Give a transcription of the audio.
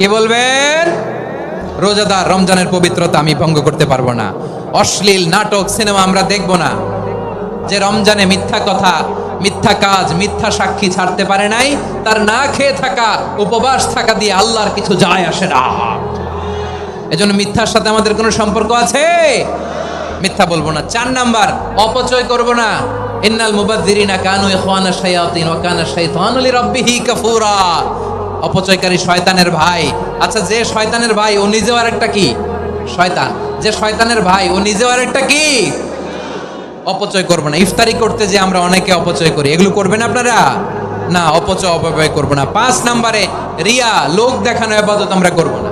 কি বলবেন? রোজাদার রমজানের পবিত্রতা আমি ভঙ্গ করতে পারব না। অশ্লীল নাটক, সিনেমা আমরা দেখব না। যে রমজানে মিথ্যা কথা, মিথ্যা কাজ, মিথ্যা সাক্ষী ছাড়তে পারে নাই, তার না খেয়ে থাকা, উপবাস থাকা দিয়ে আল্লাহর কিছু যায় আসে না। এজন্য মিথ্যার সাথে আমাদের কোনো সম্পর্ক আছে? মিথ্যা বলব না। চার নাম্বার, অপচয় করব না। ইন্নাল মুবাদ্দিরিনা কানু ইখওয়ানা শায়াতিন ওয়া কানা শাইতানু লিরাব্বিহি কাফুরা। অপচয়কারী শয়তানের ভাই। আচ্ছা যে শয়তানের ভাই, ও নিজেও আরেকটা কি? শয়তান। যে শয়তানের ভাই, ও নিজেও আরেকটা কি? অপচয় করব না। ইফতারি করতে যে আমরা অনেকে অপচয় করি। এগুলো করবেন আপনারা? না, অপচয়, অপব্যয় করব না। পাঁচ নাম্বারে, রিয়া, লোক দেখানো আবাদত আমরা করব না।